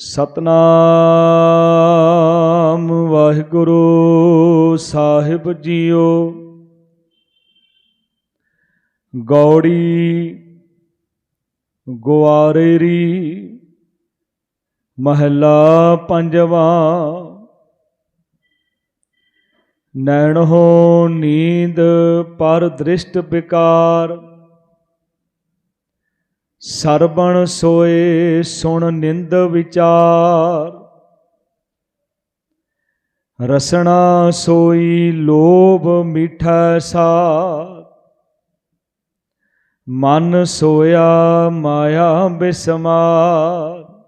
ਸਤਨਾਮ ਵਾਹਿਗੁਰੂ ਸਾਹਿਬ ਜੀਓ। ਗੌੜੀ ਗੁਆਰੇਰੀ ਮਹੱਲਾ ਪੰਜਵਾ। ਨੈਣੋ ਨੀਂਦ ਪਰ ਦ੍ਰਿਸ਼ਟ ਵਿਕਾਰ। ਸਰਬਣ ਸੋਏ ਸੁਣ ਨਿੰਦ ਵਿਚਾਰ। ਰਸਣਾ ਸੋਈ ਲੋਭ ਮਿਠਾ ਸਾਰ। ਮਨ ਸੋਇਆ ਮਾਇਆ ਬਿਸਮਾਰ।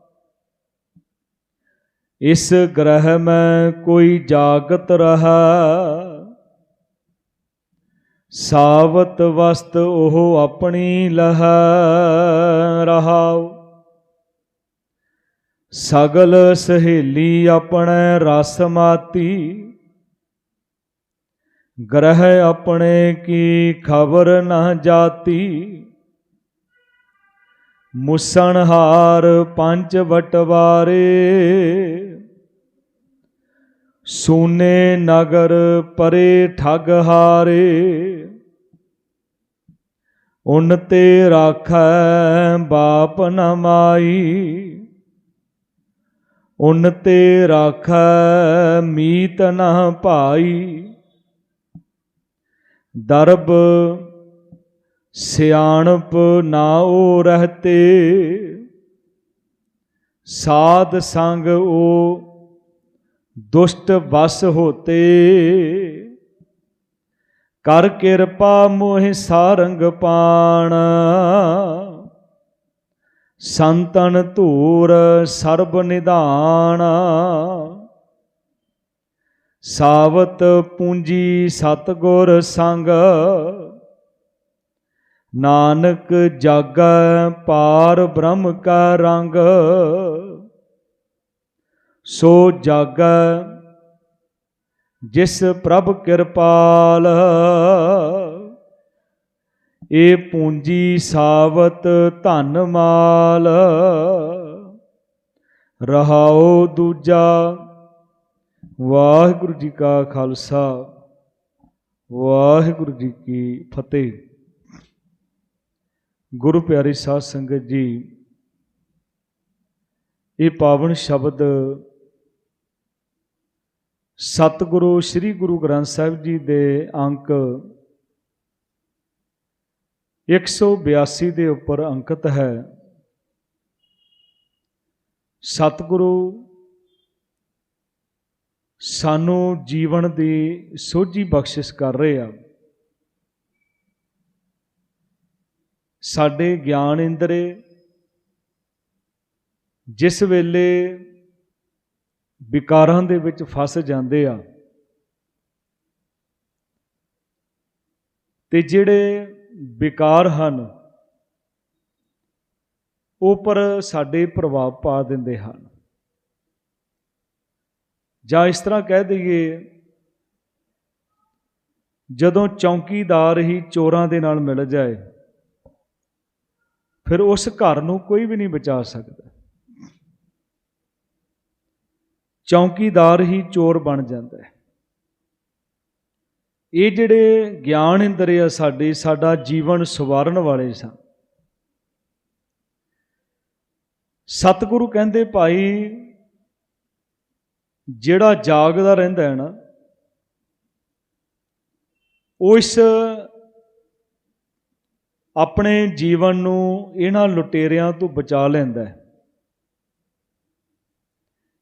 ਇਸ ਗ੍ਰਹਿ ਮੈਂ ਕੋਈ ਜਾਗਤ ਰਹਾ। ਸਾਵਤ ਵਸਤ ਉਹ ਆਪਣੀ ਲਹ ਰਹਾਉ ਸਗਲ ਸਹੇਲੀ ਆਪਣੇ ਰਸ ਮਾਤੀ। ਗ੍ਰਹਿ ਆਪਣੇ ਕੀ ਖਬਰ ਨਾ ਜਾਤੀ। ਮੁਸਣਹਾਰ ਪੰਜ ਵਟਵਾਰੇ। ਸੋਨੇ ਨਗਰ ਪਰੇ ਠਗ ਹਾਰੇ। ਉਨ ਤੇ ਰਾਖੈ ਬਾਪ ਨ ਮਾਈ। ਉਨ ਤੇ ਰਾਖੈ ਮੀਤ ਨ ਭਾਈ। ਦਰਬ ਸਿਆਣਪ ਨਾ ਉਹ ਰਹਤੇ। ਸਾਧ ਸੰਗ ਉਹ ਦੁਸ਼ਟ ਬਸ ਹੋਤੇ। ਕਰ ਕਿਰਪਾ ਮੋਹਿ ਸਾਰੰਗ ਪਾਣ। ਸੰਤਨ ਧੂਰ ਸਰਬ ਨਿਧਾਨ। ਸਾਵਤ ਪੂੰਜੀ ਸਤਗੁਰ ਸੰਗ। ਨਾਨਕ ਜਾਗੈ ਪਾਰ ਬ੍ਰਹਮ ਕਾ ਰੰਗ। ਸੋ ਜਾਗੈ ਜਿਸ ਪ੍ਰਭ ਕਿਰਪਾਲ, ਏ ਪੂੰਜੀ ਸਾਵਤ ਧਨ ਮਾਲ ਰਹਾਉ ਦੂਜਾ। ਵਾਹਿਗੁਰੂ ਜੀ ਕਾ ਖਾਲਸਾ, ਵਾਹਿਗੁਰੂ ਜੀ ਕੀ ਫਤਿਹ। ਗੁਰੂ ਪਿਆਰੀ ਸਾਧ ਸੰਗਤ ਜੀ, ਇਹ ਪਾਵਨ ਸ਼ਬਦ ਸਤਿਗੁਰੂ, ਸ੍ਰੀ ਗੁਰੂ ਗ੍ਰੰਥ ਸਾਹਿਬ ਜੀ ਦੇ ਅੰਕ 182 ਦੇ ਉੱਪਰ ਅੰਕਿਤ ਹੈ। ਸਤਿਗੁਰੂ, ਸਾਨੂੰ ਜੀਵਨ ਦੀ ਸੋਝੀ ਬਖਸ਼ਿਸ਼ ਕਰ ਰਹੇ ਆ। ਸਾਡੇ ਗਿਆਨ ਇੰਦਰੇ, ਜਿਸ ਵੇਲੇ ਵਿਕਾਰਾਂ ਦੇ ਵਿੱਚ ਫਸ ਜਾਂਦੇ ਆ। ਤੇ ਜਿਹੜੇ ਵਿਕਾਰ ਹਨ, ਉਹ ਪਰ ਸਾਡੇ ਪ੍ਰਭਾਵ ਪਾ ਦਿੰਦੇ ਹਨ। ਜਾਂ ਇਸ ਤਰ੍ਹਾਂ ਕਹਿ ਦਈਏ, ਜਦੋਂ ਚੌਂਕੀਦਾਰ ਹੀ ਚੋਰਾਂ ਦੇ ਨਾਲ ਮਿਲ ਜਾਏ, ਫਿਰ ਉਸ ਘਰ ਨੂੰ ਕੋਈ ਵੀ ਨਹੀਂ ਬਚਾ ਸਕਦਾ। ਚੌਕੀਦਾਰ ਹੀ ਚੋਰ ਬਣ ਜਾਂਦਾ ਹੈ। ਇਹ ਜਿਹੜੇ ਗਿਆਨ ਇੰਦਰੇ ਆ ਸਾਡੇ, ਸਾਡਾ ਜੀਵਨ ਸਵਾਰਨ ਵਾਲੇ ਸਨ। ਸਤਿਗੁਰੂ ਕਹਿੰਦੇ, ਭਾਈ, ਜਿਹੜਾ ਜਾਗਦਾ ਰਹਿੰਦਾ ਹੈ ਨਾ, ਉਹ ਇਸ ਆਪਣੇ ਜੀਵਨ ਨੂੰ ਇਹਨਾਂ ਲੁਟੇਰਿਆਂ ਤੋਂ ਬਚਾ ਲੈਂਦਾ ਹੈ।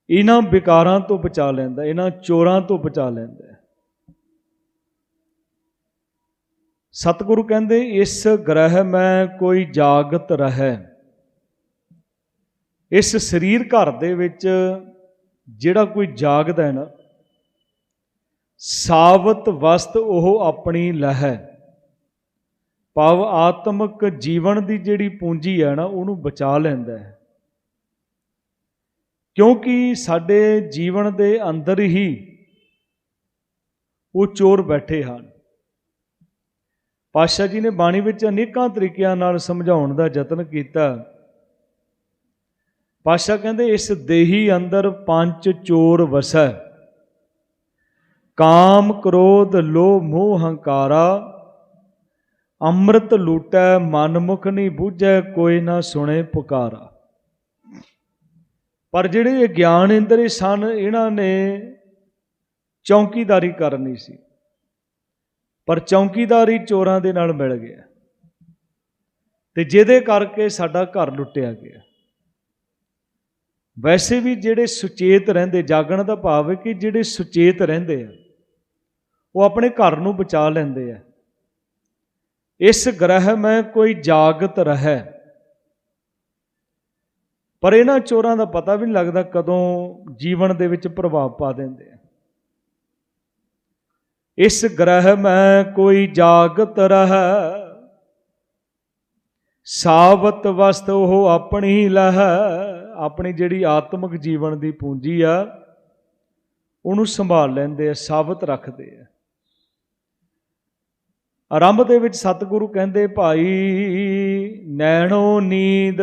ਇਹਨਾਂ ਵਿਕਾਰਾਂ ਤੋਂ ਬਚਾ ਲੈਂਦਾ, ਇਹਨਾਂ ਚੋਰਾਂ ਤੋਂ ਬਚਾ ਲੈਂਦਾ ਸਤਿਗੁਰੂ ਕਹਿੰਦੇ, ਇਸ ਗ੍ਰਹਿ ਮੈਂ ਕੋਈ ਜਾਗਤ ਰਹੈ। ਇਸ ਸਰੀਰ ਘਰ ਦੇ ਵਿੱਚ ਜਿਹੜਾ ਕੋਈ ਜਾਗਦਾ ਹੈ ਨਾ, ਸਾਵਤ ਵਸਤ ਉਹ ਆਪਣੀ ਲਹਿ। ਪਵ ਆਤਮਿਕ ਜੀਵਨ ਦੀ ਜਿਹੜੀ ਪੂੰਜੀ ਹੈ ਨਾ, ਉਹਨੂੰ ਬਚਾ ਲੈਂਦਾ ਹੈ। ਕਿਉਂਕਿ ਸਾਡੇ ਜੀਵਨ ਦੇ ਅੰਦਰ ਹੀ ਉਹ ਚੋਰ ਬੈਠੇ ਹਨ। ਪਾਤਸ਼ਾਹ ਜੀ ਨੇ ਬਾਣੀ ਵਿੱਚ ਅਨੇਕਾਂ ਤਰੀਕਿਆਂ ਨਾਲ ਸਮਝਾਉਣ ਦਾ ਯਤਨ ਕੀਤਾ। ਪਾਸ਼ਾ ਕਹਿੰਦੇ, ਇਸ ਦੇਹੀ ਅੰਦਰ ਪੰਜ ਚੋਰ ਵਸੈ। ਕਾਮ ਕ੍ਰੋਧ ਲੋਭ ਮੋਹ ਹੰਕਾਰਾ, ਅੰਮ੍ਰਿਤ ਲੂਟੈ ਮਨ ਮੁਖ ਨਹੀਂ ਬੂਝੈ, ਕੋਈ ਨਾ ਸੁਣੇ ਪੁਕਾਰਾ। ਪਰ ਜਿਹੜੇ ਇਹ ਗਿਆਨ ਇੰਦਰੀ ਸਨ, ਇਹਨਾਂ ਨੇ ਚੌਕੀਦਾਰੀ ਕਰਨੀ ਸੀ। ਪਰ ਚੌਕੀਦਾਰੀ ਚੋਰਾਂ ਦੇ ਨਾਲ ਮਿਲ ਗਿਆ। ਤੇ ਜਿਹਦੇ ਕਰਕੇ ਸਾਡਾ ਘਰ ਲੁੱਟਿਆ ਗਿਆ। ਵੈਸੇ ਵੀ ਜਿਹੜੇ ਸੁਚੇਤ ਰਹਿੰਦੇ, ਜਾਗਣ ਦਾ ਭਾਵ ਹੈ ਕਿ ਜਿਹੜੇ ਸੁਚੇਤ ਰਹਿੰਦੇ ਆ, ਉਹ ਆਪਣੇ ਘਰ ਨੂੰ ਬਚਾ ਲੈਂਦੇ ਆ। ਇਸ ਗ੍ਰਹਿ ਮੈਂ ਕੋਈ ਜਾਗਤ ਰਹਿ। ਪਰ ਇਹਨਾਂ ਚੋਰਾਂ ਦਾ ਪਤਾ ਵੀ ਨਹੀਂ ਲੱਗਦਾ ਕਦੋਂ ਜੀਵਨ ਦੇ ਵਿੱਚ ਪ੍ਰਭਾਵ ਪਾ ਦਿੰਦੇ ਆ। ਇਸ ਗ੍ਰਹਿ ਮੈਂ ਕੋਈ ਜਾਗਤ ਰਹਿ ਸਾਵਤ ਵਸਤ ਉਹ ਆਪਣੀ ਲਹ। ਆਪਣੀ ਜਿਹੜੀ ਆਤਮਿਕ ਜੀਵਨ ਦੀ ਪੂੰਜੀ ਆ, ਉਹਨੂੰ ਸੰਭਾਲ ਲੈਂਦੇ ਆ, ਸਾਬਤ ਰੱਖਦੇ ਆ। ਆਰੰਭ ਦੇ ਵਿੱਚ ਸਤਿਗੁਰੂ ਕਹਿੰਦੇ, ਭਾਈ, ਨੈਣੋ ਨੀਂਦ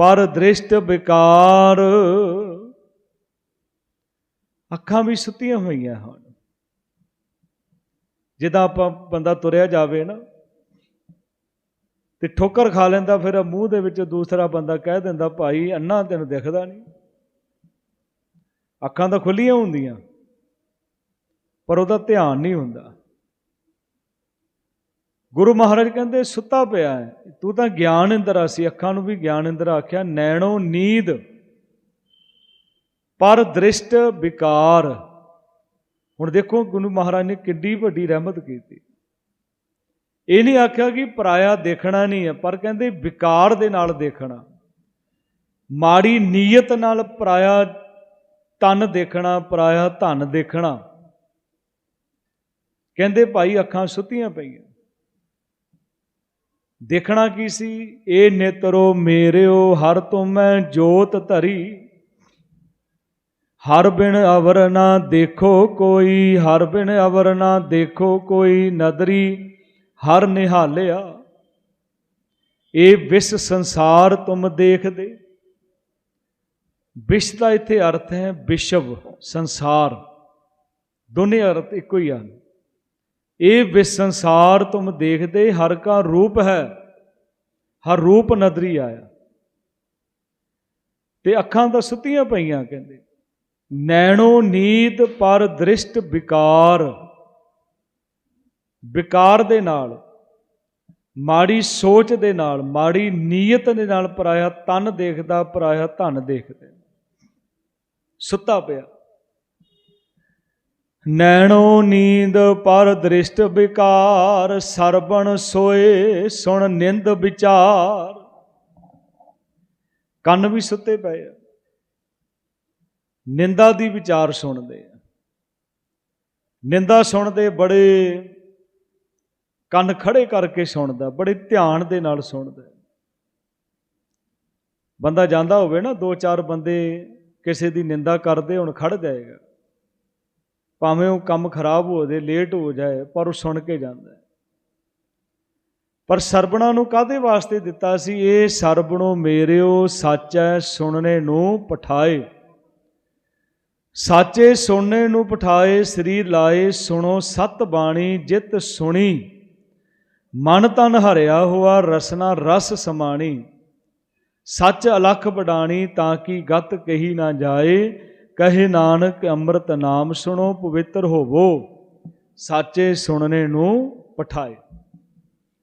ਪਰ ਦ੍ਰਿਸ਼ਟ ਵਿਕਾਰ। ਅੱਖਾਂ ਵੀ ਸੁੱਤੀਆਂ ਹੋਈਆਂ ਹਨ। ਜਿੱਦਾਂ ਆਪਾਂ ਬੰਦਾ ਤੁਰਿਆ ਜਾਵੇ ਨਾ, ਤੇ ਠੋਕਰ ਖਾ ਲੈਂਦਾ, ਫਿਰ ਮੂੰਹ ਦੇ ਵਿੱਚ ਦੂਸਰਾ ਬੰਦਾ ਕਹਿ ਦਿੰਦਾ, ਭਾਈ, ਅੰਨਾ ਤੈਨੂੰ ਦਿਖਦਾ ਨਹੀਂ। ਅੱਖਾਂ ਤਾਂ ਖੁੱਲੀਆਂ ਹੁੰਦੀਆਂ, ਪਰ ਉਹਦਾ ਧਿਆਨ ਨਹੀਂ ਹੁੰਦਾ। ਗੁਰੂ ਮਹਾਰਾਜ ਕਹਿੰਦੇ, ਸੁੱਤਾ ਪਿਆ ਹੈ। ਤੂੰ ਤਾਂ ਗਿਆਨ ਇੰਦਰ ਸੀ, ਅੱਖਾਂ ਨੂੰ ਵੀ ਗਿਆਨ ਇੰਦਰ ਆਖਿਆ, ਨੈਣੋ ਨੀਂਦ। ਪਰ ਦ੍ਰਿਸ਼ਟ ਵਿਕਾਰ। ਹੁਣ ਦੇਖੋ, ਗੁਰੂ ਮਹਾਰਾਜ ਨੇ ਕਿੱਡੀ ਵੱਡੀ ਰਹਿਮਤ ਕੀਤੀ। ਇਹ ਨਹੀਂ ਆਖਿਆ ਕਿ ਪਰਾਇਆ ਦੇਖਣਾ ਨਹੀਂ ਹੈ, ਪਰ ਕਹਿੰਦੇ ਵਿਕਾਰ ਦੇ ਨਾਲ ਦੇਖਣਾ। ਮਾੜੀ ਨੀਅਤ ਨਾਲ ਪਰਾਇਆ ਤਨ ਦੇਖਣਾ, ਪਰਾਇਆ ਧਨ ਦੇਖਣਾ। ਕਹਿੰਦੇ ਭਾਈ, ਅੱਖਾਂ ਸੁੱਤੀਆਂ ਪਈਆਂ। ਦੇਖਣਾ ਕੀ ਸੀ? ਇਹ ਨੇਤਰੋ ਮੇਰਿਓ, ਹਰ ਤੁਮੈ ਜੋਤ ਧਰੀ। ਹਰ ਬਿਨ ਅਵਰ ਨਾ ਦੇਖੋ ਕੋਈ, ਹਰ ਬਿਨ ਅਵਰ ਨਾ ਦੇਖੋ ਕੋਈ ਨਦਰੀ, ਹਰ ਨਿਹਾਲਿਆ। ਇਹ ਵਿਸ ਸੰਸਾਰ ਤੁਮ ਦੇਖਦੇ। ਵਿਸ਼ ਦਾ ਇੱਥੇ ਅਰਥ ਹੈ ਵਿਸ਼ਵ, ਸੰਸਾਰ। ਦੋਨੇ ਅਰਥ ਇੱਕੋ ਹੀ ਹਨ ਇਹ ਵਿਸ ਸੰਸਾਰ ਤੁਮ ਦੇਖਦੇ ਹਰ ਕਾ ਰੂਪ ਹੈ, ਹਰ ਰੂਪ ਨਦਰੀ ਆਇਆ। ਤੇ ਅੱਖਾਂ ਤਾਂ ਸੁੱਤੀਆਂ ਪਈਆਂ ਕਹਿੰਦੇ, ਨੈਣੋ ਨੀਤ ਪਰ ਦ੍ਰਿਸ਼ਟ ਵਿਕਾਰ। ਵਿਕਾਰ ਦੇ ਨਾਲ, ਮਾੜੀ ਸੋਚ ਦੇ ਨਾਲ, ਮਾੜੀ ਨੀਅਤ ਦੇ ਨਾਲ ਪਰਾਇਆ ਤਨ ਦੇਖਦਾ ਪਰਾਇਆ ਧਨ ਦੇਖਦਾ। ਸੁੱਤਾ ਪਿਆ। ਨੈਣੋ ਨੀਂਦ ਪਰ ਦ੍ਰਿਸ਼ਟ ਵਿਕਾਰ, ਸਰਬਣ ਸੋਏ ਸੁਣ ਨਿੰਦ ਵਿਚਾਰ। ਕੰਨ ਵੀ ਸੁੱਤੇ ਪਏ ਆ। ਨਿੰਦਾ ਦੀ ਵਿਚਾਰ ਸੁਣਦੇ ਆ। ਨਿੰਦਾ ਸੁਣਦੇ ਬੜੇ ਕੰਨ ਖੜੇ ਕਰਕੇ ਸੁਣਦਾ, ਬੜੇ ਧਿਆਨ ਦੇ ਨਾਲ ਸੁਣਦਾ। ਬੰਦਾ ਜਾਂਦਾ ਹੋਵੇ ਨਾ, ਦੋ ਚਾਰ ਬੰਦੇ ਕਿਸੇ ਦੀ ਨਿੰਦਾ ਕਰਦੇ, ਹੁਣ ਖੜ ਜਾਏਗਾ। ਭਾਵੇਂ ਉਹ ਕੰਮ ਖਰਾਬ ਹੋ ਜਾਏ ਲੇਟ ਹੋ ਜਾਏ, ਪਰ ਉਹ ਸੁਣ ਕੇ ਜਾਂਦਾ ਪਰ ਸਰਬਣਾ ਨੂੰ ਕਾਦੇ ਵਾਸਤੇ ਦਿੱਤਾ ਸੀ? ਇਹ ਸਰਬਣੋ ਮੇਰਿਓ ਸੱਚ ਹੈ ਸੁਣਨੇ ਨੂੰ ਪਠਾਏ। ਸਾਚੇ ਸੁਣਨੇ ਨੂੰ ਪਠਾਏ ਸਰੀਰ ਲਾਏ ਸੁਣੋ ਸਤ ਬਾਣੀ ਜਿਤ ਸੁਣੀ। ਮਨ ਤਨ ਹਰਿਆ ਹੋਆ, ਰਸਨਾ ਰਸ ਸਮਾਣੀ। ਸੱਚ ਅਲਖ ਬਡਾਣੀ ਤਾਂ ਕਿ ਗਤ ਕਹੀ ਨਾ ਜਾਏ। ਕਹੇ ਨਾਨਕ ਅੰਮ੍ਰਿਤ ਨਾਮ ਸੁਣੋ, ਪਵਿੱਤਰ ਹੋਵੋ, ਸਾਚੇ ਸੁਣਨੇ ਨੂੰ ਪਠਾਏ।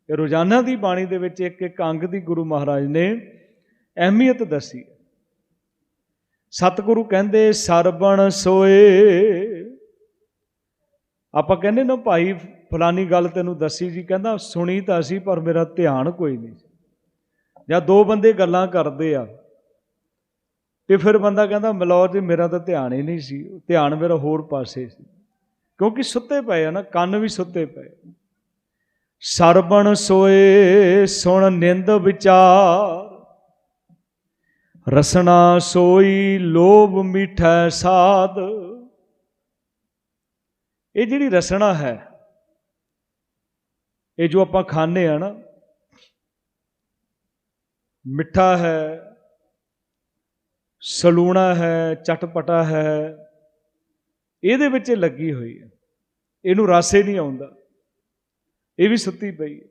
ਰੋਜ਼ਾਨਾ ਦੀ ਬਾਣੀ ਦੇ ਵਿੱਚ ਇੱਕ ਇੱਕ ਅੰਗ ਦੀ ਗੁਰੂ ਮਹਾਰਾਜ ਨੇ ਅਹਿਮੀਅਤ ਦੱਸੀ ਸਤਿਗੁਰੂ ਕਹਿੰਦੇ, ਸਰਬਣ ਸੋਏ। ਆਪਾਂ ਕਹਿੰਦੇ ਨਾ, ਭਾਈ ਫਲਾਨੀ ਗੱਲ ਤੈਨੂੰ ਦੱਸੀ ਜੀ, ਕਹਿੰਦਾ ਸੁਣੀ ਤਾਂ ਸੀ, ਪਰ ਮੇਰਾ ਧਿਆਨ ਕੋਈ ਨਹੀਂ ਜਾਂ ਦੋ ਬੰਦੇ ਗੱਲਾਂ ਕਰਦੇ ਆ ਤੇ ਫਿਰ ਬੰਦਾ ਕਹਿੰਦਾ, ਮਲੌਰ ਜੀ, ਮੇਰਾ ਤਾਂ ਧਿਆਨ ਹੀ ਨਹੀਂ ਸੀ। ਧਿਆਨ ਮੇਰਾ ਹੋਰ ਪਾਸੇ ਸੀ। ਕਿਉਂਕਿ ਸੁੱਤੇ ਪਏ ਆ ਨਾ, ਕੰਨ ਵੀ ਸੁੱਤੇ ਪਏ ਸਰਬਣ ਸੋਏ, ਸੁਣ ਨਿੰਦ ਵਿਚਾਰ। ਰਸਨਾ ਸੋਈ, ਲੋਭ ਮਿਠੈ ਸਾਧ। ਇਹ ਜਿਹੜੀ ਰਸਨਾ ਹੈ, ਇਹ ਜੋ ਆਪਾਂ ਖਾਂਦੇ ਆ ਨਾ, ਮਿੱਠਾ ਹੈ ਸਲੂਣਾ ਹੈ, ਚਟਪਟਾ ਹੈ, ਇਹਦੇ ਵਿੱਚ ਇਹ ਲੱਗੀ ਹੋਈ ਹੈ। ਇਹਨੂੰ ਰਾਸੇ ਨਹੀਂ ਆਉਂਦਾ। ਇਹ ਵੀ ਸੁੱਤੀ ਪਈ ਹੈ।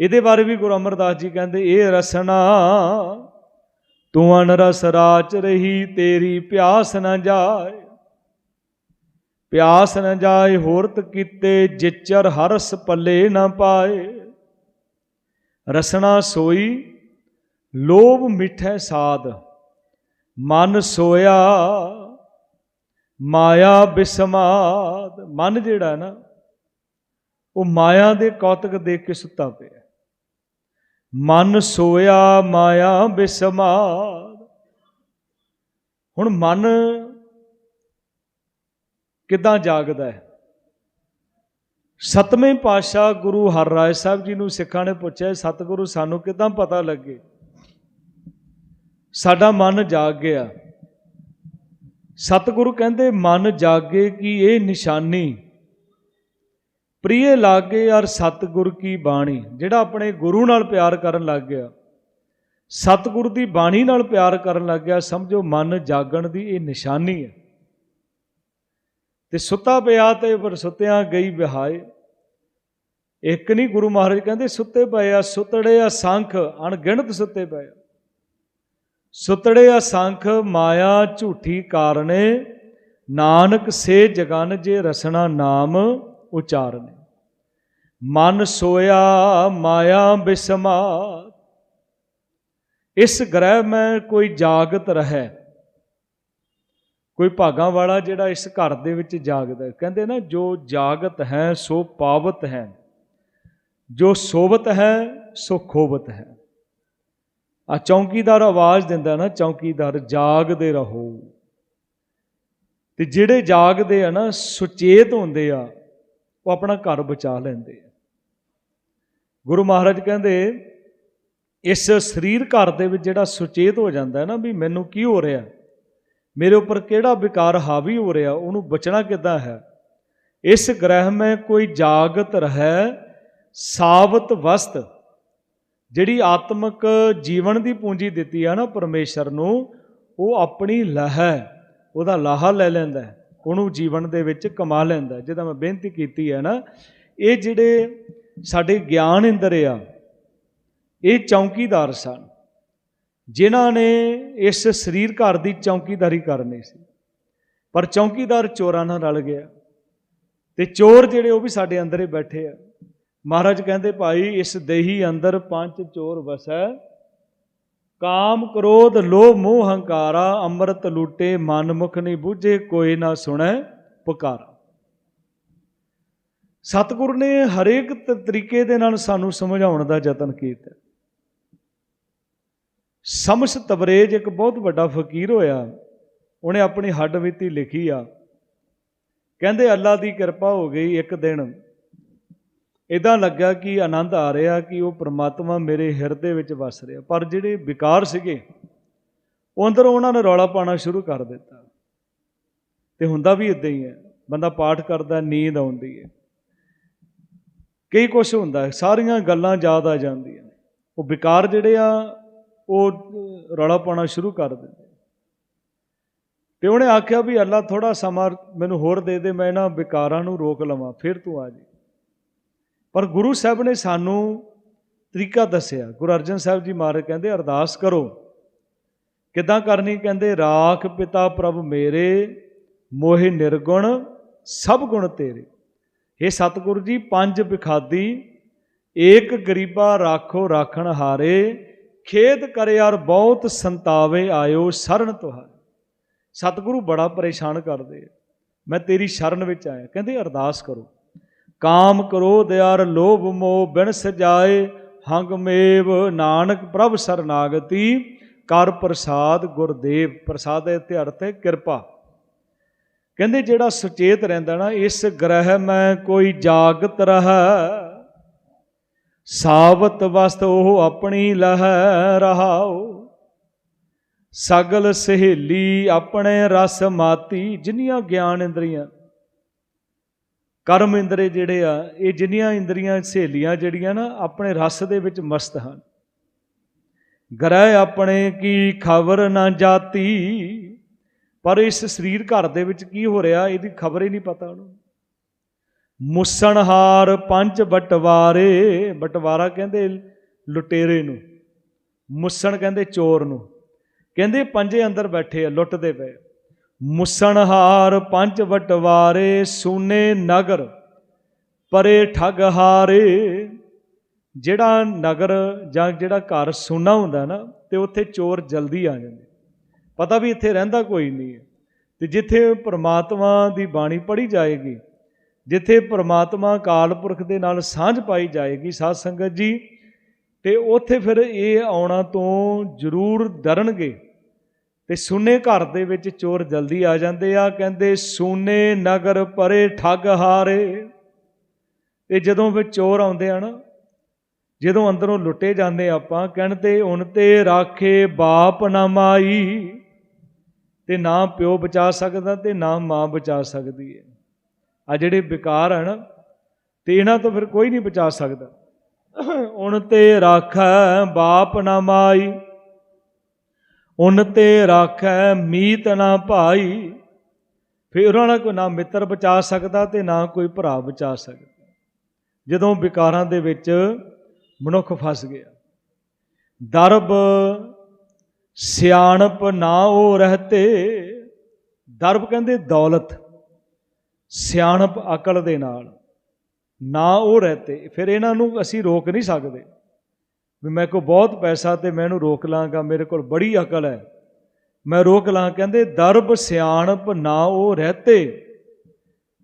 ਇਹਦੇ ਬਾਰੇ ਵੀ ਗੁਰੂ ਅਮਰਦਾਸ ਜੀ ਕਹਿੰਦੇ, ਇਹ ਰਸਨਾ, ਤੂੰ ਅਨਰਸ ਰਾਚ ਰਹੀ, ਤੇਰੀ ਪਿਆਸ ਨਾ ਜਾਏ। ਪਿਆਸ ਨਾ ਜਾਏ, ਹੋਰਤ ਕੀਤੇ ਜਿਚਰ ਹਰਸ ਪੱਲੇ ਨਾ ਪਾਏ। ਰਸਨਾ ਸੋਈ, ਲੋਭ ਮਿੱਠੇ ਸਾਧ। ਮਨ ਸੋਇਆ, ਮਾਇਆ ਬਿਸਮਾਦ। ਮਨ ਜਿਹੜਾ ਨਾ, ਉਹ ਮਾਇਆ ਦੇ ਕੌਤਕ ਦੇਖ ਕੇ ਸੁੱਤਾ ਪਿਆ। ਮਨ ਸੋਇਆ, ਮਾਇਆ ਬਿਸਮਾਦ। ਹੁਣ ਮਨ ਕਿਦਾਂ ਜਾਗਦਾ ਹੈ? ਸਤਵੇਂ ਪਾਤਸ਼ਾਹ ਗੁਰੂ ਹਰਰਾਏ ਸਾਹਿਬ ਜੀ ਨੂੰ ਸਿੱਖਾਂ ਨੇ ਪੁੱਛਿਆ, ਸਤਿਗੁਰੂ, ਸਾਨੂੰ ਕਿਦਾਂ ਪਤਾ ਲੱਗੇ? ਸਾਡਾ ਮਨ ਜਾਗ ਗਿਆ। ਸਤਿਗੁਰੂ ਕਹਿੰਦੇ, ਮਨ ਜਾਗੇ ਕਿ ਇਹ ਨਿਸ਼ਾਨੀ? ਪ੍ਰਿਯ ਲਾਗੇ ਔਰ ਸਤਿਗੁਰ ਕੀ ਬਾਣੀ? ਜਿਹੜਾ ਆਪਣੇ ਗੁਰੂ ਨਾਲ ਪਿਆਰ ਕਰਨ ਲੱਗ ਗਿਆ। ਸਤਿਗੁਰ ਦੀ ਬਾਣੀ ਨਾਲ ਪਿਆਰ ਕਰਨ ਲੱਗ ਗਿਆ। ਸਮਝੋ, ਮਨ ਜਾਗਣ ਦੀ ਇਹ ਨਿਸ਼ਾਨੀ ਹੈ। ਤੇ ਸੁੱਤਾ ਪਿਆ ਤੇ ਪਰ ਸੁੱਤਿਆਂ ਗਈ ਵਿਹਾਏ। ਇੱਕ ਨਹੀਂ ਗੁਰੂ ਮਹਾਰਾਜ ਕਹਿੰਦੇ, ਸੁੱਤੇ ਪਏ ਆ, ਸੁੱਤੜੇ ਆ, ਸੰਖ, ਅਣਗਿਣਤ ਸੁੱਤੇ ਪਏ ਆ। ਸੁਤੜੇ ਅਸੰਖ ਮਾਇਆ ਝੂਠੀ ਕਾਰਨੇ, ਨਾਨਕ ਸੇ ਜਗਨ ਜੇ ਰਸਨਾ ਨਾਮ ਉਚਾਰਨੇ। ਮਨ ਸੋਇਆ ਮਾਇਆ ਬਿਸਮਾ ਇਸ ਗ੍ਰਹਿ ਮੈਂ ਕੋਈ ਜਾਗਤ ਰਹੈ। ਕੋਈ ਭਾਗਾਂ ਵਾਲਾ ਜਿਹੜਾ ਇਸ ਘਰ ਦੇ ਵਿੱਚ ਜਾਗਦਾ ਕਹਿੰਦੇ ਨਾ, ਜੋ ਜਾਗਤ ਹੈ ਸੋ ਪਾਵਤ ਹੈ। ਜੋ ਸੋਵਤ ਹੈ ਸੋ ਖੋਵਤ ਹੈ। ਆ ਚੌਕੀਦਾਰ ਆਵਾਜ਼ ਦਿੰਦਾ ਨਾ, ਚੌਕੀਦਾਰ ਜਾਗਦੇ ਰਹੋ। ਤੇ ਜਿਹੜੇ ਜਾਗਦੇ ਆ ਨਾ, ਸੁਚੇਤ ਹੁੰਦੇ ਆ, ਉਹ ਆਪਣਾ ਘਰ ਬਚਾ ਲੈਂਦੇ ਆ। ਗੁਰੂ ਮਹਾਰਾਜ ਕਹਿੰਦੇ, ਇਸ ਸਰੀਰ ਘਰ ਦੇ ਵਿੱਚ ਜਿਹੜਾ ਸੁਚੇਤ ਹੋ ਜਾਂਦਾ ਹੈ ਨਾ, ਵੀ ਮੈਨੂੰ ਕੀ ਹੋ ਰਿਹਾ? ਮੇਰੇ ਉੱਪਰ ਕਿਹੜਾ ਵਿਕਾਰ ਹਾਵੀ ਹੋ ਰਿਹਾ? ਉਹਨੂੰ ਬਚਣਾ ਕਿੱਦਾਂ ਹੈ? ਇਸ ਗ੍ਰਹਿ ਮੈਂ ਕੋਈ ਜਾਗਤ ਰਹਿ, ਸਾਵਤ ਵਸਤ। ਜਿਹੜੀ ਆਤਮਿਕ ਜੀਵਨ ਦੀ ਪੂੰਜੀ ਦਿੱਤੀ ਆ ਨਾ ਪਰਮੇਸ਼ਰ ਨੂੰ, ਉਹ ਆਪਣੀ ਲਹਿ, ਉਹਦਾ ਲਾਹਾ ਲੈ ਲੈਂਦਾ ਉਹਨੂੰ ਜੀਵਨ ਦੇ ਵਿੱਚ ਕਮਾ ਲੈਂਦਾ ਜਿਹਦਾ ਮੈਂ ਬੇਨਤੀ ਕੀਤੀ ਹੈ ਨਾ, ਇਹ ਜਿਹੜੇ ਸਾਡੇ ਗਿਆਨ ਇੰਦਰ ਆ, ਇਹ ਚੌਕੀਦਾਰ ਸਨ, ਜਿਨ੍ਹਾਂ ਨੇ ਇਸ ਸਰੀਰ ਘਰ ਦੀ ਚੌਕੀਦਾਰੀ ਕਰਨੀ ਸੀ। ਪਰ ਚੌਕੀਦਾਰ ਚੋਰਾਂ ਨਾਲ ਰਲ ਗਿਆ, ਤੇ ਚੋਰ ਜਿਹੜੇ ਉਹ ਵੀ ਸਾਡੇ ਅੰਦਰ ਹੀ ਬੈਠੇ ਆ। ਮਹਾਰਾਜ ਕਹਿੰਦੇ, ਭਾਈ, ਇਸ ਦੇਹੀ ਅੰਦਰ ਪੰਜ ਚੋਰ ਵਸੈ। ਕਾਮ ਕ੍ਰੋਧ, ਲੋਭ, ਮੋਹ, ਹੰਕਾਰਾ, ਅੰਮ੍ਰਿਤ ਲੂਟੇ ਮਨ ਮੁਖ ਨਹੀਂ ਬੂਝੇ, ਕੋਈ ਨਾ ਸੁਣੈ ਪੁਕਾਰਾ। ਸਤਿਗੁਰ ਨੇ ਹਰੇਕ ਤਰੀਕੇ ਦੇ ਨਾਲ ਸਾਨੂੰ ਸਮਝਾਉਣ ਦਾ ਯਤਨ ਕੀਤਾ। ਸਮਸ ਤਬਰੇਜ ਇੱਕ ਬਹੁਤ ਵੱਡਾ ਫਕੀਰ ਹੋਇਆ। ਉਹਨੇ ਆਪਣੀ ਹੱਡ ਵਿੱਤੀ ਲਿਖੀ ਆ। ਕਹਿੰਦੇ, ਅੱਲਾ ਦੀ ਕਿਰਪਾ ਹੋ ਗਈ ਇੱਕ ਦਿਨ। ਇਦਾਂ ਲੱਗਾ ਕਿ ਆਨੰਦ ਆ ਰਿਹਾ ਕਿ ਉਹ ਪ੍ਰਮਾਤਮਾ ਮੇਰੇ ਹਿਰਦੇ ਵਿੱਚ ਵਸ ਰਿਹਾ। ਪਰ ਜਿਹੜੇ ਵਿਕਾਰ ਸੀਗੇ ਉਹ ਅੰਦਰ ਉਹਨਾਂ ਨੇ ਰੌਲਾ ਪਾਣਾ ਸ਼ੁਰੂ ਕਰ ਦਿੱਤਾ। ਤੇ ਹੁੰਦਾ ਵੀ ਇਦਾਂ ਹੀ ਹੈ, ਬੰਦਾ ਪਾਠ ਕਰਦਾ, ਨੀਂਦ ਆਉਂਦੀ ਹੈ। ਕਈ ਕੁਝ ਹੁੰਦਾ, ਸਾਰੀਆਂ ਗੱਲਾਂ ਯਾਦ ਆ ਜਾਂਦੀਆਂ ਉਹ ਵਿਕਾਰ ਜਿਹੜੇ ਆ, ਉਹ ਰੌਲਾ ਪਾਉਣਾ ਸ਼ੁਰੂ ਕਰ ਦਿੰਦੇ ਤੇ ਉਹਨੇ ਆਖਿਆ ਵੀ ਅੱਲਾ ਥੋੜਾ ਸਮਾਂ ਮੈਨੂੰ ਹੋਰ ਦੇ ਦੇ, ਮੈਂ ਇਹਨਾਂ ਵਿਕਾਰਾਂ ਨੂੰ ਰੋਕ ਲਵਾਂ, ਫਿਰ ਤੂੰ ਆ ਜੀ ਪਰ ਗੁਰੂ ਸਾਹਿਬ ਨੇ ਸਾਨੂੰ ਤਰੀਕਾ ਦੱਸਿਆ। ਗੁਰੂ ਅਰਜਨ ਸਾਹਿਬ ਜੀ ਮਹਾਰਾਜ ਕਹਿੰਦੇ, ਅਰਦਾਸ ਕਰੋ। ਕਿੱਦਾਂ ਕਰਨੀ? ਕਹਿੰਦੇ, ਰਾਖ ਪਿਤਾ ਪ੍ਰਭ ਮੇਰੇ, ਮੋਹਿ ਨਿਰਗੁਣ, ਸਭ ਗੁਣ ਤੇਰੇ। ਇਹ ਸਤਿਗੁਰੂ ਜੀ, ਪੰਜ ਵਿਖਾਦੀ ਏਕ ਗਰੀਬਾ ਰਾਖੋ ਰਾਖਣ ਹਾਰੇ ਖੇਦ ਯਾਰ ਬਹੁਤ ਸੰਤਾਵੇ ਆਇਓ ਸ਼ਰਨ ਤੁਹਾਰੇ। ਸਤਿਗੁਰੂ ਬੜਾ ਪਰੇਸ਼ਾਨ ਕਰਦੇ ਮੈਂ ਤੇਰੀ ਸ਼ਰਨ ਵਿੱਚ ਆਇਆ। ਕਹਿੰਦੇ, ਅਰਦਾਸ ਕਰੋ। ਕਾਮ ਕ੍ਰੋਧ ਅਰ ਲੋਭ ਮੋਹ ਬਿਨ ਸਜਾਏ ਹੰਗਮੇਵ ਨਾਨਕ ਪ੍ਰਭ ਸਰਨਾਗਤੀ, ਕਰ ਪ੍ਰਸਾਦ ਗੁਰਦੇਵ। ਪ੍ਰਸਾਦ ਦੇ ਅਰਥ ਹੈ ਕਿਰਪਾ। ਕਹਿੰਦੇ ਜਿਹੜਾ ਸੁਚੇਤ ਰਹਿੰਦਾ ਨਾ, ਇਸ ਗ੍ਰਹਿ ਮੈਂ ਕੋਈ ਜਾਗਤ ਰਹਾ। ਸਾਵਤ ਵਸਤ ਉਹ ਆਪਣੀ ਲਹਿ ਰਹਾਓ ਸਗਲ ਸਹੇਲੀ ਆਪਣੇ ਰਸ ਮਾਤੀ, ਜਿੰਨੀਆਂ ਗਿਆਨ ਇੰਦਰੀਆਂ ਕਰਮ ਇੰਦਰੇ ਜਿਹੜੇ ਆ, ਇਹ ਜਿੰਨੀਆਂ ਇੰਦਰੀਆਂ, ਸਹੇਲੀਆਂ ਜਿਹੜੀਆਂ ਨਾ, ਆਪਣੇ ਰਸ ਦੇ ਵਿੱਚ ਮਸਤ ਹਨ। ਗ੍ਰਹਿ ਆਪਣੇ ਕੀ ਖਬਰ ਨਾ ਜਾਤੀ, ਪਰ ਇਸ ਸਰੀਰ ਘਰ ਦੇ ਵਿੱਚ ਕੀ ਹੋ ਰਿਹਾ, ਇਹਦੀ ਖਬਰ ਹੀ ਨਹੀਂ ਪਤਾ ਉਹਨੂੰ। ਮੁਸਣਹਾਰ ਪੰਜ ਬਟਵਾਰੇ, ਬਟਵਾਰਾ ਕਹਿੰਦੇ ਲੁਟੇਰੇ ਨੂੰ, ਮੁਸਣ ਕਹਿੰਦੇ ਚੋਰ ਨੂੰ। ਕਹਿੰਦੇ ਪੰਜੇ ਅੰਦਰ ਬੈਠੇ ਆ, ਲੁੱਟਦੇ ਪਏ ਮੁਸਣਹਾਰ ਪੰਜ ਵਟਵਾਰੇ ਸੂਨੇ ਨਗਰ, ਪਰੇ ਠੱਗ ਹਾਰੇ। ਜਿਹੜਾ ਨਗਰ ਜਾਂ ਜਿਹੜਾ ਘਰ ਸੋਨਾ ਹੁੰਦਾ ਨਾ, ਤੇ ਉੱਥੇ ਚੋਰ ਜਲਦੀ ਆ ਜਾਂਦੇ। ਪਤਾ ਵੀ ਇੱਥੇ ਰਹਿੰਦਾ ਕੋਈ ਨਹੀਂ ਹੈ। ਤੇ ਜਿੱਥੇ ਪ੍ਰਮਾਤਮਾ ਦੀ ਬਾਣੀ ਪੜ੍ਹੀ ਜਾਏਗੀ, ਜਿੱਥੇ ਪ੍ਰਮਾਤਮਾ ਕਾਲ ਪੁਰਖ ਦੇ ਨਾਲ ਸਾਂਝ ਪਾਈ ਜਾਏਗੀ ਸਾਧ ਸੰਗਤ ਜੀ, ਤੇ ਉੱਥੇ ਫਿਰ ਇਹ ਆਉਣਾ ਤੋਂ ਜ਼ਰੂਰ ਡਰਨਗੇ। ਤੇ ਸੁਨੇ ਘਰ ਦੇ ਵਿੱਚ ਚੋਰ ਜਲਦੀ ਆ ਜਾਂਦੇ ਆ, ਕਹਿੰਦੇ, ਸੂਨੇ ਨਗਰ ਪਰੇ ਠੱਗ ਹਾਰੇ। ਤੇ ਜਦੋਂ ਫਿਰ ਚੋਰ ਆਉਂਦੇ ਆ ਨਾ, ਜਦੋਂ ਅੰਦਰੋਂ ਲੁੱਟੇ ਜਾਂਦੇ ਆਪਾਂ, ਕਹਿੰਦੇ ਤੇ ਹੁਣ ਤੇ ਰਾਖੇ ਬਾਪ ਨਾ ਮਾਈ, ਤੇ ਨਾ ਪਿਓ ਬਚਾ ਸਕਦਾ ਤੇ ਨਾ ਮਾਂ ਬਚਾ ਸਕਦੀ ਹੈ ਆ ਜਿਹੜੇ ਵਿਕਾਰ ਹਨ ਤੇ ਇਹਨਾਂ ਤੋਂ ਫਿਰ ਕੋਈ ਨਹੀਂ ਬਚਾ ਸਕਦਾ। ਹੁਣ ਤੇ ਰਾਖੈ ਬਾਪ ਨਾ ਮਾਈ। ਉਨ ਤੇ ਰਾਖੈ ਮੀਤ ਨਾ ਭਾਈ। ਫਿਰ ਉਹਨਾਂ ਨਾਲ ਕੋਈ ਨਾ ਮਿੱਤਰ ਬਚਾ ਸਕਦਾ ਤੇ ਨਾ ਕੋਈ ਭਰਾ ਬਚਾ ਸਕਦਾ। ਜਦੋਂ ਵਿਕਾਰਾਂ ਦੇ ਵਿੱਚ ਮਨੁੱਖ ਫਸ ਗਿਆ। ਦਰਬ ਸਿਆਣਪ ਨਾ ਉਹ ਰਹਤੇ। ਦਰਬ ਕਹਿੰਦੇ ਦੌਲਤ। ਸਿਆਣਪ ਅਕਲ ਦੇ ਨਾਲ ਨਾ ਉਹ ਰਹਤੇ। ਫਿਰ ਇਹਨਾਂ ਨੂੰ ਅਸੀਂ ਰੋਕ ਨਹੀਂ ਸਕਦੇ। ਵੀ ਮੇਰੇ ਕੋਲ ਬਹੁਤ ਪੈਸਾ ਤੇ ਮੈਂ ਇਹਨੂੰ ਰੋਕ ਲਾਂਗਾ, ਮੇਰੇ ਕੋਲ ਬੜੀ ਅਕਲ ਹੈ। ਮੈਂ ਰੋਕ ਲਾਂ, ਕਹਿੰਦੇ, ਦਰਬ ਸਿਆਣਪ ਨਾ ਉਹ ਰਹਤੇ।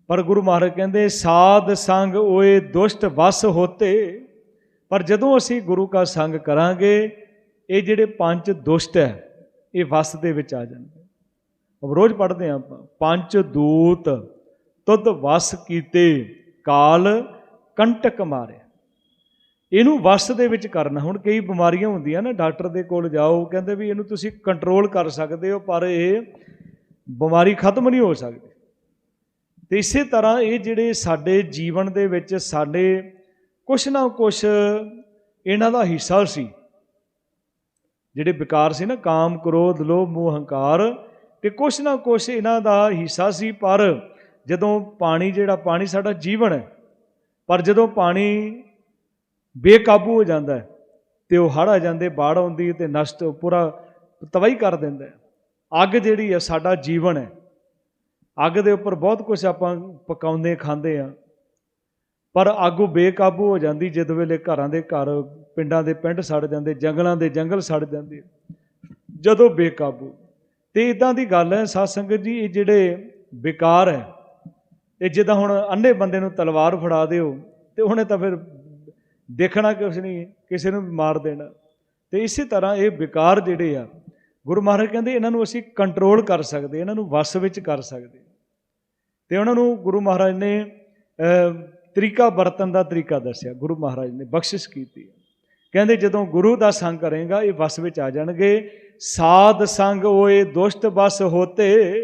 ਪਰ ਗੁਰੂ ਮਹਾਰਾਜ ਕਹਿੰਦੇ, ਸਾਧ ਸੰਗ ਓਏ ਦੁਸ਼ਟ ਵਸ ਹੋਤੇ। ਪਰ ਜਦੋਂ ਅਸੀਂ ਗੁਰੂ ਕਾ ਸੰਗ ਕਰਾਂਗੇ, ਇਹ ਜਿਹੜੇ ਪੰਜ ਦੁਸ਼ਟ ਹੈ, ਇਹ ਵਸ ਦੇ ਵਿੱਚ ਆ ਜਾਣਗੇ ਉਹ ਰੋਜ਼ ਪੜ੍ਹਦੇ ਹਾਂ ਆਪਾਂ, ਪੰਜ ਦੂਤ ਤੁਧ ਵਸ ਕੀਤੇ, ਕਾਲ ਕੰਟਕ ਮਾਰਿਆ। ਇਹਨੂੰ ਵਸ ਦੇ ਵਿੱਚ ਕਰਨਾ। ਹੁਣ ਕਈ ਬਿਮਾਰੀਆਂ ਹੁੰਦੀਆਂ ਨਾ, ਡਾਕਟਰ ਦੇ ਕੋਲ ਜਾਓ, ਕਹਿੰਦੇ ਵੀ ਇਹਨੂੰ ਤੁਸੀਂ ਕੰਟਰੋਲ ਕਰ ਸਕਦੇ ਹੋ, ਪਰ ਇਹ ਬਿਮਾਰੀ ਖਤਮ ਨਹੀਂ ਹੋ ਸਕਦੀ। ਤੇ ਇਸੇ ਤਰ੍ਹਾਂ ਇਹ ਜਿਹੜੇ ਸਾਡੇ ਜੀਵਨ ਦੇ ਵਿੱਚ ਸਾਡੇ ਕੁਛ ਨਾ ਕੁਛ ਇਹਨਾਂ ਦਾ ਹਿੱਸਾ ਸੀ। ਜਿਹੜੇ ਵਿਕਾਰ ਸੀ ਨਾ, ਕਾਮ, ਕ੍ਰੋਧ, ਲੋਭ, ਮੋਹ, ਹੰਕਾਰ, ਤੇ ਕੁਛ ਨਾ ਕੁਛ ਇਹਨਾਂ ਦਾ ਹਿੱਸਾ ਸੀ, ਪਰ ਜਦੋਂ ਪਾਣੀ, ਜਿਹੜਾ ਪਾਣੀ ਸਾਡਾ ਜੀਵਨ ਹੈ, ਪਰ ਜਦੋਂ ਪਾਣੀ ਬੇਕਾਬੂ ਹੋ ਜਾਂਦਾ ਹੈ ਤੇ ਉਹ ਹੜ ਆ ਜਾਂਦੇ, ਬਾੜ ਆਉਂਦੀ ਤੇ ਨਸ਼ਟ ਪੂਰਾ ਤਬਾਹੀ ਕਰ ਦਿੰਦਾ ਅੱਗ ਜਿਹੜੀ ਹੈ ਸਾਡਾ ਜੀਵਨ ਹੈ। ਅੱਗ ਦੇ ਉੱਪਰ ਬਹੁਤ ਕੁਝ ਆਪਾਂ ਪਕਾਉਂਦੇ, ਖਾਂਦੇ ਆ ਪਰ ਅੱਗ ਬੇਕਾਬੂ ਹੋ ਜਾਂਦੀ ਜਦ ਵੇਲੇ ਘਰਾਂ ਦੇ ਘਰ, ਪਿੰਡਾਂ ਦੇ ਪਿੰਡ ਸੜ ਜਾਂਦੇ, ਜੰਗਲਾਂ ਦੇ ਜੰਗਲ ਸੜ ਜਾਂਦੇ। ਜਦੋਂ ਬੇਕਾਬੂ। ਤੇ ਇਦਾਂ ਦੀ ਗੱਲ ਹੈ, ਸਾਧ ਸੰਗਤ ਜੀ, ਇਹ ਜਿਹੜੇ ਬੇਕਾਰ ਹੈ, ਇਹ ਜਿੱਦਾਂ ਹੁਣ ਅੰਨੇ ਬੰਦੇ ਨੂੰ ਤਲਵਾਰ ਫੜਾ ਦਿਓ ਤੇ ਉਹਨੇ ਤਾਂ ਫਿਰ ਦੇਖਣਾ ਕੁਛ ਨਹੀਂ ਕਿਸੇ ਨੂੰ ਵੀ ਮਾਰ ਦੇਣਾ। ਤੇ ਇਸੇ ਤਰ੍ਹਾਂ ਇਹ ਵਿਕਾਰ ਜਿਹੜੇ ਆ, ਗੁਰੂ ਮਹਾਰਾਜ ਕਹਿੰਦੇ ਇਹਨਾਂ ਨੂੰ ਅਸੀਂ ਕੰਟਰੋਲ ਕਰ ਸਕਦੇ, ਇਹਨਾਂ ਨੂੰ ਵਸ ਵਿੱਚ ਕਰ ਸਕਦੇ। ਤੇ ਉਹਨਾਂ ਨੂੰ ਗੁਰੂ ਮਹਾਰਾਜ ਨੇ ਤਰੀਕਾ ਵਰਤਨ ਦਾ ਤਰੀਕਾ ਦੱਸਿਆ, ਗੁਰੂ ਮਹਾਰਾਜ ਨੇ ਬਖਸ਼ਿਸ਼ ਕੀਤੀ। ਕਹਿੰਦੇ ਜਦੋਂ ਗੁਰੂ ਦਾ ਸੰਗ ਕਰੇਗਾ, ਇਹ ਵਸ ਵਿੱਚ ਆ ਜਾਣਗੇ। ਸਾਧ ਸੰਗ ਹੋਏ ਦੁਸ਼ਟ ਬਸ ਹੋਤੇ।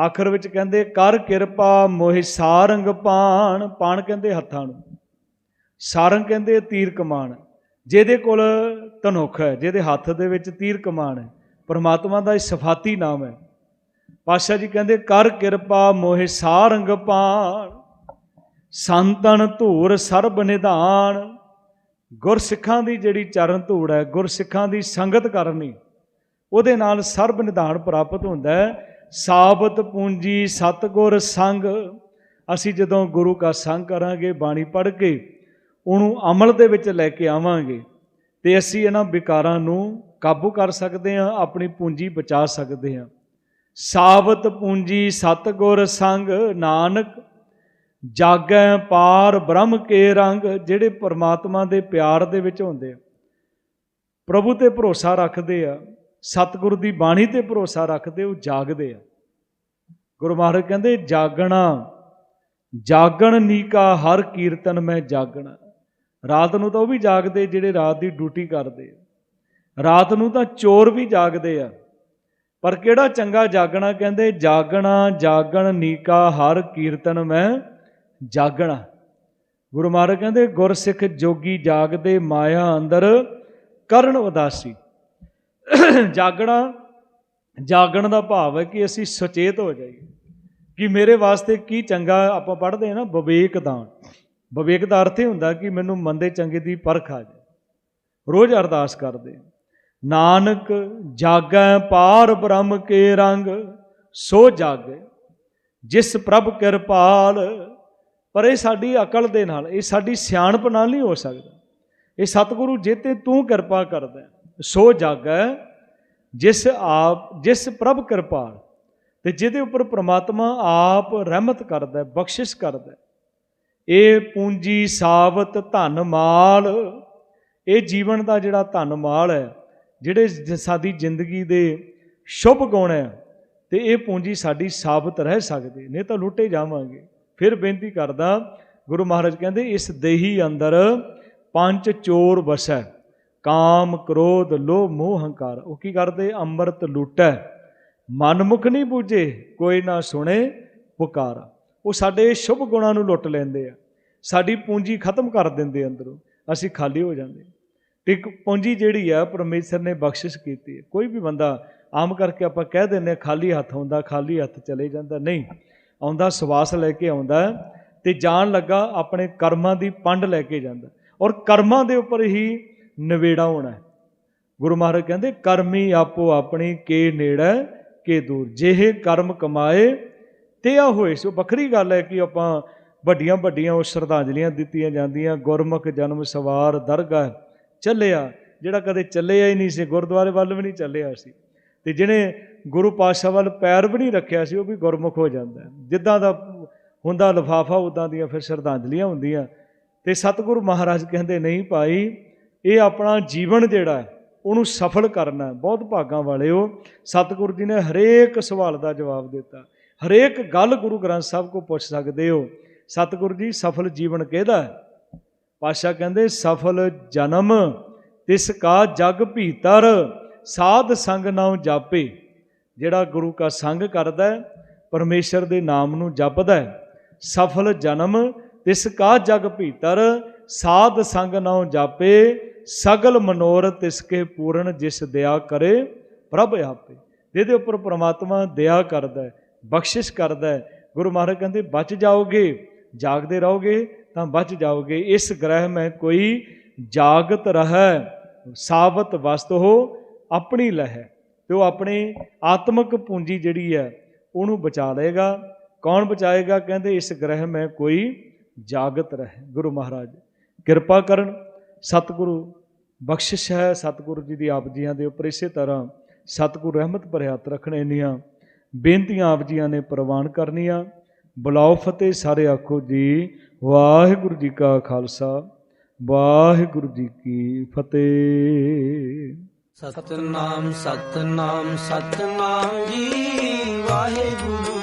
ਆਖਰ ਵਿੱਚ ਕਹਿੰਦੇ, ਕਰ ਕਿਰਪਾ ਮੋਹਿ ਸਾਰੰਗ ਪਾਣ। ਪਾਣ ਕਹਿੰਦੇ ਹੱਥਾਂ ਨੂੰ। ਸਾਰੰਗ ਕਹਿੰਦੇ ਤੀਰ ਕਮਾਨ। ਜਿਹਦੇ ਕੋਲ ਧਨੁਖ ਹੈ, ਜਿਹਦੇ ਹੱਥ ਦੇ ਵਿੱਚ ਤੀਰ ਕਮਾਨ ਹੈ। ਪਰਮਾਤਮਾ ਦਾ ਇਹ ਸਫਾਤੀ ਨਾਮ ਹੈ। ਪਾਸ਼ਾ ਜੀ ਕਹਿੰਦੇ, ਕਰ ਕਿਰਪਾ ਮੋਹਿ ਸਾਰੰਗ ਪਾਣ, ਸੰਤਨ ਧੂਰ ਸਰਬ ਨਿਧਾਨ। ਗੁਰਸਿੱਖਾਂ ਦੀ ਜਿਹੜੀ ਚਰਨ ਧੂੜ ਹੈ ਗੁਰਸਿੱਖਾਂ ਦੀ ਸੰਗਤ ਕਰਨੀ, ਉਹਦੇ ਨਾਲ ਸਰਬ ਨਿਧਾਨ ਪ੍ਰਾਪਤ ਹੁੰਦਾ ਹੈ। ਸਾਬਤ ਪੂੰਜੀ ਸਤਗੁਰ ਸੰਗ। ਅਸੀਂ ਜਦੋਂ ਗੁਰੂ ਕਾ ਸੰਗ ਕਰਾਂਗੇ, ਬਾਣੀ ਪੜ੍ਹ ਕੇ ਉਹਨੂੰ ਅਮਲ ਦੇ ਵਿੱਚ ਲੈ ਕੇ ਆਵਾਂਗੇ ਤੇ ਅਸੀਂ ਇਹਨਾਂ ਵਿਕਾਰਾਂ ਨੂੰ ਕਾਬੂ ਕਰ ਸਕਦੇ ਹਾਂ, ਆਪਣੀ ਪੂੰਜੀ ਬਚਾ ਸਕਦੇ ਹਾਂ। ਸਾਬਤ ਪੂੰਜੀ ਸਤਗੁਰ ਸੰਗ ਨਾਨਕ, ਜਾਗੈ ਪਾਰ ਬ੍ਰਹਮ ਕੇ ਰੰਗ, ਜਿਹੜੇ ਪਰਮਾਤਮਾ ਦੇ ਪਿਆਰ ਦੇ ਵਿੱਚ ਹੁੰਦੇ ਆ। ਪ੍ਰਭੂ ਤੇ ਭਰੋਸਾ ਰੱਖਦੇ ਆ, ਸਤਿਗੁਰੂ ਦੀ ਬਾਣੀ ਤੇ ਭਰੋਸਾ ਰੱਖਦੇ, ਉਹ ਜਾਗਦੇ ਆ। ਗੁਰੂ ਮਹਾਰਾਜ ਕਹਿੰਦੇ, ਜਾਗਣਾ, ਜਾਗਣ ਨੀਕਾ ਹਰ ਕੀਰਤਨ ਮੈਂ ਜਾਗਣਾ। ਰਾਤ ਨੂੰ ਤਾਂ ਉਹ ਵੀ ਜਾਗਦੇ ਜਿਹੜੇ ਰਾਤ ਦੀ ਡਿਊਟੀ ਕਰਦੇ ਰਾਤ ਨੂੰ ਤਾਂ ਚੋਰ ਵੀ ਜਾਗਦੇ ਆ। ਪਰ ਕਿਹੜਾ ਚੰਗਾ ਜਾਗਣਾ ਕਹਿੰਦੇ, ਜਾਗਣਾ, ਜਾਗਣ ਨੀਕਾ, ਹਰ ਕੀਰਤਨ ਮੈਂ ਜਾਗਣਾ। ਗੁਰੂ ਮਹਾਰਾਜ ਕਹਿੰਦੇ, ਗੁਰਸਿੱਖ ਜੋਗੀ ਜਾਗਦੇ ਮਾਇਆ ਅੰਦਰ ਕਰਨ ਉਦਾਸੀ। ਜਾਗਣਾ, ਜਾਗਣ ਦਾ ਭਾਵ ਹੈ ਕਿ ਅਸੀਂ ਸੁਚੇਤ ਹੋ ਜਾਈਏ ਕਿ ਮੇਰੇ ਵਾਸਤੇ ਕੀ ਚੰਗਾ ਆਪਾਂ ਪੜ੍ਹਦੇ ਹਾਂ ਨਾ ਵਿਵੇਕ ਦਾਨ ਵਿਵੇਕ ਦਾ ਅਰਥ ਇਹ ਹੁੰਦਾ ਕਿ ਮੈਨੂੰ ਮੰਦੇ ਚੰਗੇ ਦੀ ਪਰਖ ਆ ਜਾਏ। ਰੋਜ਼ ਅਰਦਾਸ ਕਰਦੇ ਹਾਂ। ਨਾਨਕ ਜਾਗੈ ਪਾਰ ਬ੍ਰਹਮ ਕੇ ਰੰਗ ਸੋ ਜਾਗੈ ਜਿਸ ਪ੍ਰਭ ਕਿਰਪਾਲ। ਪਰ ਇਹ ਸਾਡੀ ਅਕਲ ਦੇ ਨਾਲ ਇਹ ਸਾਡੀ ਸਿਆਣਪ ਨਾਲ ਨਹੀਂ ਹੋ ਸਕਦਾ। ਇਹ ਸਤਿਗੁਰੂ ਜੇ ਤੇ ਤੂੰ ਕਿਰਪਾ ਕਰਦਾ ਹੈ, ਸੋ ਜਾਗੈ ਜਿਸ ਆਪ ਜਿਸ ਪ੍ਰਭ ਕਿਰਪਾਲ ਤੇ ਜਿਹਦੇ ਉੱਪਰ ਪ੍ਰਮਾਤਮਾ ਆਪ ਰਹਿਮਤ ਕਰਦਾ ਬਖਸ਼ਿਸ਼ ਕਰਦਾ ਇਹ ਪੂੰਜੀ ਸਾਬਤ ਧਨ ਮਾਲ। ਇਹ ਜੀਵਨ ਦਾ ਜਿਹੜਾ ਧਨ ਮਾਲ ਹੈ, ਜਿਹੜੇ ਸਾਡੀ ਜ਼ਿੰਦਗੀ ਦੇ ਸ਼ੁਭ ਗੁਣ ਹੈ, ਤੇ ਇਹ ਪੂੰਜੀ ਸਾਡੀ ਸਾਬਤ ਰਹਿ ਸਕਦੇ, ਨਹੀਂ ਤਾਂ ਲੁੱਟੇ ਜਾਵਾਂਗੇ। ਫਿਰ ਬੇਨਤੀ ਕਰਦਾ, ਗੁਰੂ ਮਹਾਰਾਜ ਕਹਿੰਦੇ, ਇਸ ਦੇਹੀ ਅੰਦਰ ਪੰਜ ਚੋਰ ਵਸੈ, ਕਾਮ, ਕ੍ਰੋਧ, ਲੋਭ, ਮੋਹ, ਹੰਕਾਰ। ਉਹ ਕੀ ਕਰਦੇ? ਅੰਮ੍ਰਿਤ ਲੁੱਟੈ। ਮਨਮੁਖ ਨਹੀਂ ਬੂਝੇ, ਕੋਈ ਨਾ ਸੁਣੇ ਪੁਕਾਰਾ। ਉਹ ਸਾਡੇ ਸ਼ੁਭ ਗੁਣਾਂ ਨੂੰ ਲੁੱਟ ਲੈਂਦੇ ਆ। ਸਾਡੀ ਪੂੰਜੀ ਖਤਮ ਕਰ ਦਿੰਦੇ ਅੰਦਰੋਂ। ਅਸੀਂ ਖਾਲੀ ਹੋ ਜਾਂਦੇ ਹਾਂ। ਤੇ ਪੂੰਜੀ ਜਿਹੜੀ ਆ, ਪਰਮੇਸ਼ਰ ਨੇ ਬਖਸ਼ਿਸ਼ ਕੀਤੀ ਹੈ ਕੋਈ ਵੀ ਬੰਦਾ ਆਮ ਕਰਕੇ ਆਪਾਂ ਕਹਿ ਦਿੰਦੇ ਹਾਂ ਖਾਲੀ ਹੱਥ ਆਉਂਦਾ, ਖਾਲੀ ਹੱਥ ਚਲੇ ਜਾਂਦਾ। ਨਹੀਂ, ਆਉਂਦਾ, ਸਵਾਸ ਲੈ ਕੇ ਆਉਂਦਾ ਹੈ ਤੇ ਜਾਣ ਲੱਗਾ ਆਪਣੇ ਕਰਮਾਂ ਦੀ ਪੰਡ ਲੈ ਕੇ ਜਾਂਦਾ। ਔਰ ਕਰਮਾਂ ਦੇ ਉੱਪਰ ਹੀ ਨਵੇੜਾ ਹੋਣਾ ਗੁਰੂ ਮਹਾਰਾਜ ਕਹਿੰਦੇ, ਕਰਮੀ ਆਪੋ ਆਪਣੀ, ਕੇ ਨੇੜਾ, ਕੇ ਦੂਰ। ਜਿਹੇ ਕਰਮ ਕਮਾਏ ਤੇ ਆ ਹੋਏ ਸੋ ਵੱਖਰੀ ਗੱਲ ਹੈ ਕਿ ਆਪਾਂ ਵੱਡੀਆਂ ਵੱਡੀਆਂ ਉਹ ਸ਼ਰਧਾਂਜਲੀਆਂ ਦਿੱਤੀਆਂ ਜਾਂਦੀਆਂ, ਗੁਰਮੁਖ ਜਨਮ ਸਵਾਰ ਦਰਗਾਹ ਚੱਲਿਆ, ਜਿਹੜਾ ਕਦੇ ਚੱਲਿਆ ਹੀ ਨਹੀਂ ਸੀ, ਗੁਰਦੁਆਰੇ ਵੱਲ ਵੀ ਨਹੀਂ ਚੱਲਿਆ ਸੀ। ਤੇ ਜਿਹਨੇ ਗੁਰੂ ਪਾਤਸ਼ਾਹ ਵੱਲ ਪੈਰ ਵੀ ਨਹੀਂ ਰੱਖਿਆ ਸੀ, ਉਹ ਵੀ ਗੁਰਮੁਖ ਹੋ ਜਾਂਦਾ ਜਿੱਦਾਂ ਦਾ ਹੁੰਦਾ ਲਫਾਫਾ, ਉਦਾਂ ਦੀਆਂ ਫਿਰ ਸ਼ਰਧਾਂਜਲੀਆਂ ਹੁੰਦੀਆਂ। ਤੇ ਸਤਿਗੁਰੂ ਮਹਾਰਾਜ ਕਹਿੰਦੇ, ਨਹੀਂ ਭਾਈ, ਇਹ ਆਪਣਾ ਜੀਵਨ ਜਿਹੜਾ ਹੈ, ਉਹਨੂੰ ਸਫਲ ਕਰਨਾ ਬਹੁਤ ਭਾਗਾਂ ਵਾਲੇ ਹੋ। ਸਤਿਗੁਰੂ ਜੀ ਨੇ ਹਰੇਕ ਸਵਾਲ ਦਾ ਜਵਾਬ ਦਿੱਤਾ। ਹਰੇਕ ਗੱਲ ਗੁਰੂ ਗ੍ਰੰਥ ਸਾਹਿਬ ਕੋ ਪੁੱਛ ਸਕਦੇ ਹੋ। ਸਤਿਗੁਰੂ ਜੀ, ਸਫਲ ਜੀਵਨ ਕਿਹਦਾ ਹੈ? ਪਾਸ਼ਾ ਕਹਿੰਦੇ, ਸਫਲ ਜਨਮ ਤਿਸ ਕਾ ਜਗ ਭੀਤਰ, ਸਾਧ ਸੰਗ ਨਾਮ ਜਾਪੇ। ਜਿਹੜਾ ਗੁਰੂ ਕਾ ਸੰਗ ਕਰਦਾ ਹੈ, ਪਰਮੇਸ਼ਰ ਦੇ ਨਾਮ ਨੂੰ ਜਪਦਾ ਹੈ, ਸਫਲ ਜਨਮ ਤਿਸ ਕਾ ਜਗ ਭੀਤਰ, ਸਾਧ ਸੰਗ ਨਾਮ ਜਾਪੇ, ਸਗਲ ਮਨੋਰਥ ਤਿਸ ਕੇ ਪੂਰਨ ਜਿਸ ਦਇਆ ਕਰੇ, ਪ੍ਰਭ ਆਪੇ। ਜਿਹਦੇ ਉੱਪਰ ਪ੍ਰਮਾਤਮਾ ਦਇਆ ਕਰਦਾ ਹੈ। ਬਖਸ਼ਿਸ਼ ਕਰਦਾ ਗੁਰੂ ਮਹਾਰਾਜ ਕਹਿੰਦੇ, ਬਚ ਜਾਓਗੇ, ਜਾਗਦੇ ਰਹੋਗੇ, ਤਾਂ ਬਚ ਜਾਓਗੇ। ਇਸ ਗ੍ਰਹਿ ਮੈਂ ਕੋਈ ਜਾਗਤ ਰਹਿ, ਸਾਬਤ ਵਸਤ ਹੋ, ਆਪਣੀ ਲਹਿ। ਤੇ ਉਹ ਆਪਣੇ ਆਤਮਿਕ ਪੂੰਜੀ ਜਿਹੜੀ ਹੈ, ਉਹਨੂੰ ਬਚਾ ਲਏਗਾ। ਕੌਣ ਬਚਾਏਗਾ? ਕਹਿੰਦੇ, ਇਸ ਗ੍ਰਹਿ ਮੈਂ ਕੋਈ ਜਾਗਤ ਰਹਿ। ਗੁਰੂ ਮਹਾਰਾਜ, ਕਿਰਪਾ ਕਰਨ। ਸਤਿਗੁਰੂ, ਬਖਸ਼ਿਸ਼ ਹੈ। ਸਤਿਗੁਰੂ ਜੀ ਦੀ ਆਪ ਜੀਆਂ ਦੇ ਉੱਪਰ ਇਸੇ ਤਰ੍ਹਾਂ ਸਤਿਗੁਰੂ ਰਹਿਮਤ ਭਰੇ ਹੱਥ ਰੱਖਣੇ ਇੰਨੀਆਂ ਬੇਨਤੀਆਂ ਆਪ ਜੀਆਂ ਨੇ ਪ੍ਰਵਾਨ ਕਰਨੀਆਂ। ਬੁਲਾਓ ਫਤਿਹ, ਸਾਰੇ ਆਖੋ ਜੀ, ਵਾਹਿਗੁਰੂ ਜੀ ਕਾ ਖਾਲਸਾ, ਵਾਹਿਗੁਰੂ ਜੀ ਕੀ ਫਤਿਹ। ਸਤਨਾਮ ਸਤਨਾਮ ਸਤਨਾਮ ਜੀ, ਵਾਹਿਗੁਰੂ ਵਾਹਿਗੁਰੂ